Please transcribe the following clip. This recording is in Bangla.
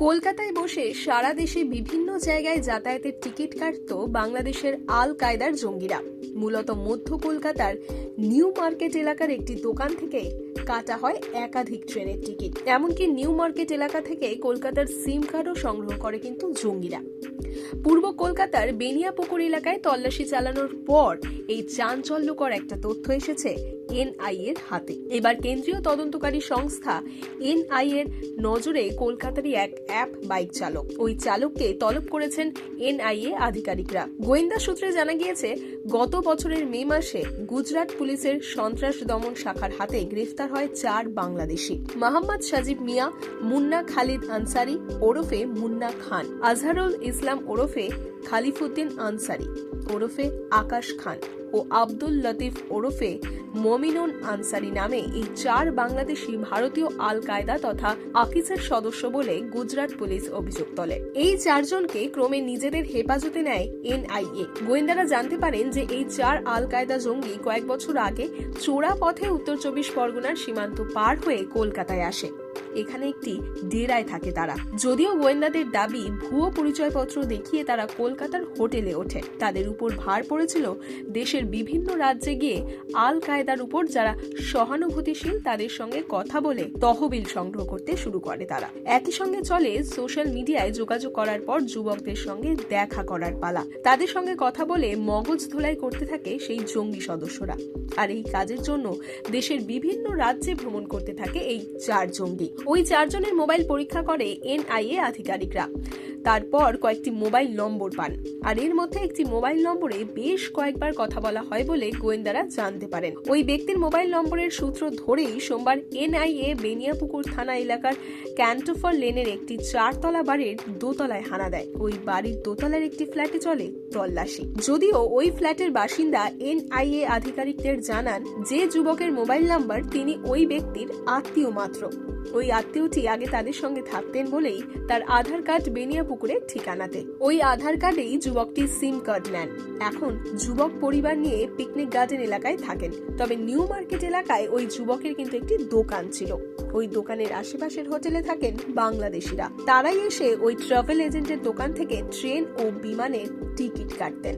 কলকাতায় বসে সারা দেশে বিভিন্ন জায়গায় যাতায়াতের টিকিট কাটত বাংলাদেশের আল কায়দার জঙ্গিরা। মূলত মধ্য কলকাতার নিউ মার্কেট এলাকার একটি দোকান থেকে কাটা হয় একাধিক ট্রেনের টিকিট। এমনকি নিউ মার্কেট এলাকা থেকে কলকাতার সিম কার্ডও সংগ্রহ করে কিন্তু জঙ্গিরা। পূর্ব কলকাতার বেনিয়াপুকুর এলাকায় তল্লাশি চালানোর পর এই চাঞ্চল্যকর একটা তথ্য এসেছে এনআই এর হাতে। এবার কেন্দ্রীয় তদন্তকারী সংস্থা এনআই এর নজরে কলকাতারই এক অ্যাপ বাইক চালক। ওই চালককে তলব করেছেন এনআইএ আধিকারিকরা। গোয়েন্দা সূত্রে জানা গিয়েছে, গত বছরের মে মাসে গুজরাট পুলিশের সন্ত্রাস দমন শাখার হাতে গ্রেফতার হয় চার বাংলাদেশি। মোহাম্মদ সাজিব মিয়া, মুন্না খালিদ আনসারি ওরফে মুন্না খান, আজহারুল ইসলাম ওরফে খালিফুদ্দিন আনসারি ওরফে আকাশ খান। ও আব্দুল লতিফ ওরফে মমিনুন আনসারি নামে এই চার বাংলাদেশি ভারতীয় আল কায়দা তথা আকিসের সদস্য বলে গুজরাট পুলিশ অভিযোগ তোলে। এই চারজনকে ক্রমে নিজেদের হেফাজতে নেয় এনআইএ। গোয়েন্দারা জানতে পারেন যে এই চার আল কায়দা জঙ্গি কয়েক বছর আগে চোরা পথে উত্তর চব্বিশ পরগনার সীমান্ত পার হয়ে কলকাতায় আসে। এখানে একটি ডেরায় থাকে তারা। যদিও গোয়েন্দাদের দাবি, ভুয়ো পরিচয়পত্র দেখিয়ে তারা কলকাতার হোটেলে ওঠে। তাদের উপর ভার পড়েছিল দেশের বিভিন্ন রাজ্যে গিয়ে আল কায়দার উপর যারা সহানুভূতিশীল তাদের সঙ্গে কথা বলে তহবিল সংগ্রহ করতে শুরু করে তারা। একই সঙ্গে চলে সোশ্যাল মিডিয়ায় যোগাযোগ করার পর যুবকদের সঙ্গে দেখা করার পালা। তাদের সঙ্গে কথা বলে মগজ ধোলাই করতে থাকে সেই জঙ্গি সদস্যরা। আর এই কাজের জন্য দেশের বিভিন্ন রাজ্যে ভ্রমণ করতে থাকে এই চার জঙ্গি। ওই চারজনের মোবাইল পরীক্ষা করে এনআইএ আধিকারিকরা। তারপর কয়েকটি মোবাইল নম্বর পান। আর এর মধ্যে একটি মোবাইল নম্বরে বেশ কয়েকবার কথা বলা হয় বলে গোয়েন্দারা জানতে পারেন। ওই ব্যক্তির মোবাইল নম্বরের সূত্র ধরেই সোমবার এনআইএ বেনিয়াপুকুর থানা এলাকার ক্যান্টোফর লেনের একটি চারতলা বাড়ির দোতলায় হানা দেয়। ওই বাড়ির দোতলার একটি ফ্ল্যাটে চলে তল্লাশি। যদিও ওই ফ্ল্যাটের বাসিন্দা এনআইএ আধিকারিকদের জানান, যে যুবকের মোবাইল নাম্বার তিনি ওই ব্যক্তির আত্মীয় মাত্র। ওই আত্মীয়টি আগে তাদের সঙ্গে থাকতেন বলেই তার আধার কার্ড পুকুরের ঠিকানাতে। ওই আধার কার্ডেই যুবকটি সিম কার্ড নেন। এখন যুবক পরিবার নিয়ে পিকনিক গার্ডেন এলাকায় থাকেন। তবে নিউ মার্কেট এলাকায় ওই যুবকের কিন্তু একটি দোকান ছিল। ওই দোকানের আশেপাশের হোটেলে থাকেন বাংলাদেশিরা। তারাই এসে ওই ট্রাভেল এজেন্টের দোকান থেকে ট্রেন ও বিমানের টিকিট কাটতেন।